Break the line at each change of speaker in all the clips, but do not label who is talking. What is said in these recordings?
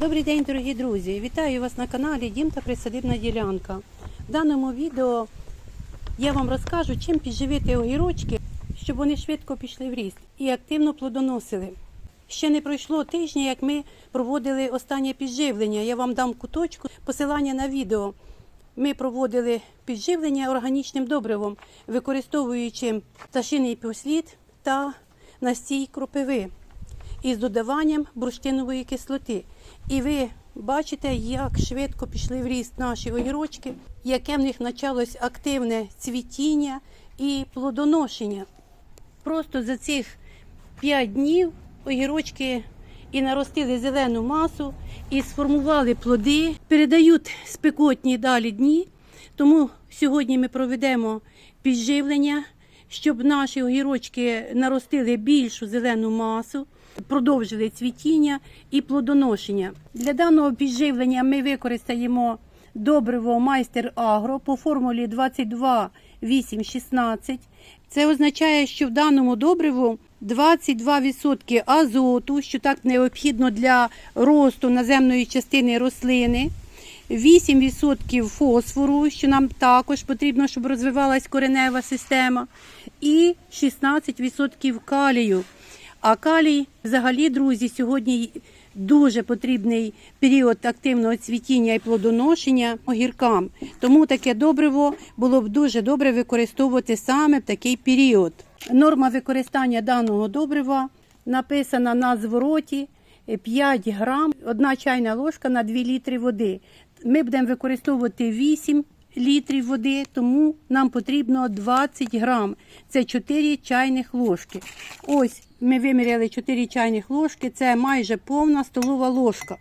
Добрий день, дорогі друзі! Вітаю вас на каналі Дім та Присадибна ділянка. В даному відео я вам розкажу, чим підживити огірочки, щоб вони швидко пішли в ріст і активно плодоносили. Ще не пройшло тижня, як ми проводили останнє підживлення. Я вам дам куточку посилання на відео. Ми проводили підживлення органічним добривом, використовуючи пташиний послід та настій кропиви із додаванням бурштинової кислоти. І ви бачите, як швидко пішли в ріст наші огірочки, яке в них почалось активне цвітіння і плодоношення. Просто за цих 5 днів огірочки і наростили зелену масу, і сформували плоди, передають спекотні далі дні. Тому сьогодні ми проведемо підживлення, щоб наші огірочки наростили більшу зелену масу, продовжили цвітіння і плодоношення. Для даного підживлення ми використаємо добриво майстер Агро по формулі 22 8 16. Це означає, що в даному добриву 22% азоту, що так необхідно для росту наземної частини рослини. 8% фосфору, що нам також потрібно, щоб розвивалась коренева система, і 16% калію. А калій, взагалі, друзі, сьогодні дуже потрібний період активного цвітіння і плодоношення огіркам. Тому таке добриво було б дуже добре використовувати саме в такий період. Норма використання даного добрива написана на звороті 5 грам, 1 чайна ложка на 2 літри води. Ми будемо використовувати 8 літрів води, тому нам потрібно 20 грам. Це 4 чайних ложки. Ось ми виміряли 4 чайних ложки, це майже повна столова ложка.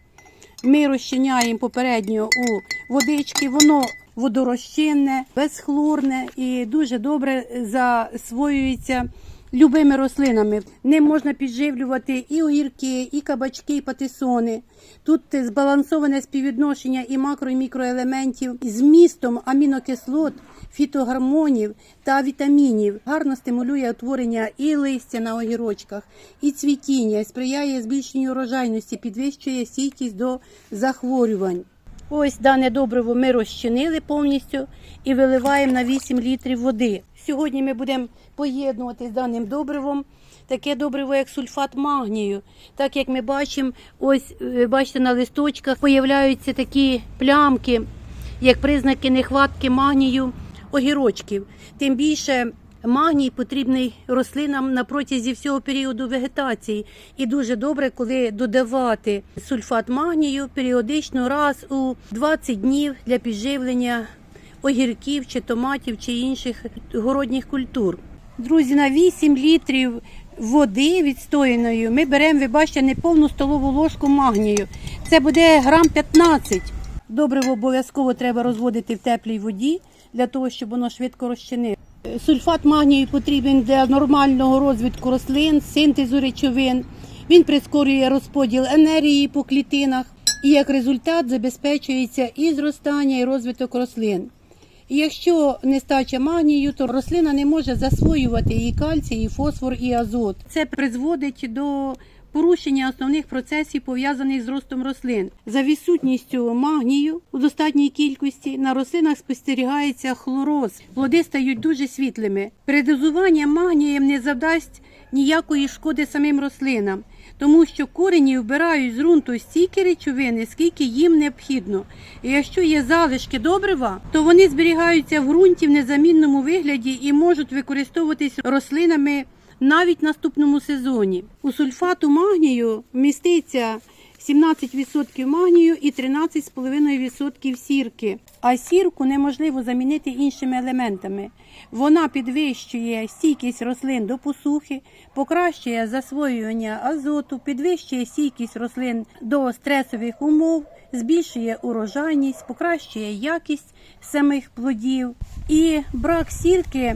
Ми розчиняємо попередньо у водички, воно водорозчинне, безхлорне і дуже добре засвоюється любими рослинами. Ним можна підживлювати і огірки, і кабачки, і патисони. Тут збалансоване співвідношення і макро, і мікроелементів з містом амінокислот, фітогормонів та вітамінів. Гарно стимулює утворення і листя на огірочках, і цвітіння, сприяє збільшенню урожайності, підвищує стійкість до захворювань. Ось дане добриво ми розчинили повністю і виливаємо на 8 літрів води. Сьогодні ми будемо поєднувати з даним добривом таке добриво, як сульфат магнію. Так як ми бачимо, ось е, бачите, на листочках появляються такі плямки, як признаки нехватки магнію огірочків. Тим більше магній потрібний рослинам на протязі всього періоду вегетації. І дуже добре, коли додавати сульфат магнію періодично раз у 20 днів для підживлення огірків чи томатів чи інших городніх культур. Друзі, на 8 літрів води відстояної ми беремо, ви бачите, неповну столову ложку магнію. Це буде грам 15. Добриво обов'язково треба розводити в теплій воді для того, щоб воно швидко розчинило. Сульфат магнію потрібен для нормального розвитку рослин, синтезу речовин. Він прискорює розподіл енергії по клітинах і як результат забезпечується і зростання, і розвиток рослин. Якщо нестача магнію, то рослина не може засвоювати і кальцій, і фосфор, і азот. Це призводить до порушення основних процесів, пов'язаних з ростом рослин. За відсутністю магнію у достатній кількості на рослинах спостерігається хлороз. Плоди стають дуже світлими. Передозування магнієм не завдасть ніякої шкоди самим рослинам, тому що корені вбирають з ґрунту стільки речовини, скільки їм необхідно. І якщо є залишки добрива, то вони зберігаються в ґрунті в незамінному вигляді і можуть використовуватись рослинами навіть в наступному сезоні. У сульфату магнію міститься 17% магнію і 13,5% сірки. А сірку неможливо замінити іншими елементами. Вона підвищує стійкість рослин до посухи, покращує засвоювання азоту, підвищує стійкість рослин до стресових умов, збільшує урожайність, покращує якість самих плодів. І брак сірки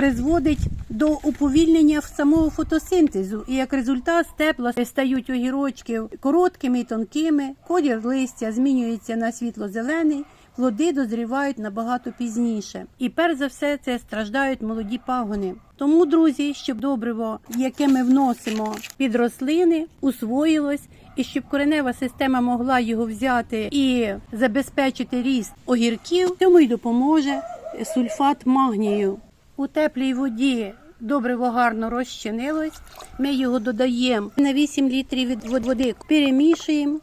призводить до уповільнення самого фотосинтезу, і як результат стебла стають огірочки короткими і тонкими, колір листя змінюється на світло-зелений, плоди дозрівають набагато пізніше. І перш за все це страждають молоді пагони. Тому, друзі, щоб добриво, яке ми вносимо під рослини, усвоїлось І щоб коренева система могла його взяти і забезпечити ріст огірків, тому й допоможе сульфат магнію. У теплій воді добриво гарно розчинилось. Ми його додаємо на 8 літрів від води, перемішуємо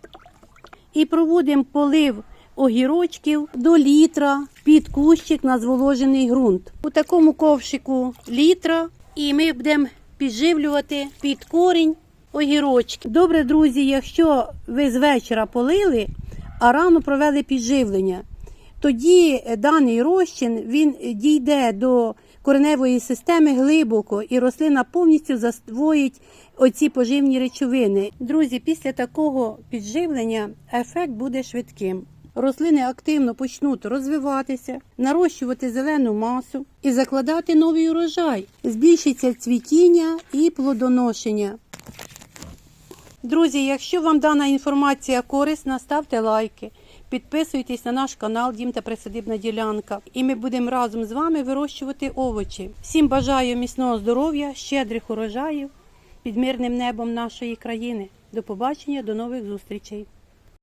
і проводимо полив огірочків до літра під кущик на зволожений ґрунт. У такому ковшику літра, і ми будемо підживлювати під корінь огірочки. Добре, друзі, якщо ви з вечора полили, а рано провели підживлення, тоді даний розчин він дійде до кореневої системи глибоко і рослина повністю засвоїть оці поживні речовини. Друзі, після такого підживлення ефект буде швидким. Рослини активно почнуть розвиватися, нарощувати зелену масу і закладати новий урожай. Збільшиться цвітіння і плодоношення. Друзі, якщо вам дана інформація корисна, ставте лайки, підписуйтесь на наш канал Дім та Присадибна ділянка, і ми будемо разом з вами вирощувати овочі. Всім бажаю міцного здоров'я, щедрих урожаїв під мирним небом нашої країни. До побачення, до нових зустрічей.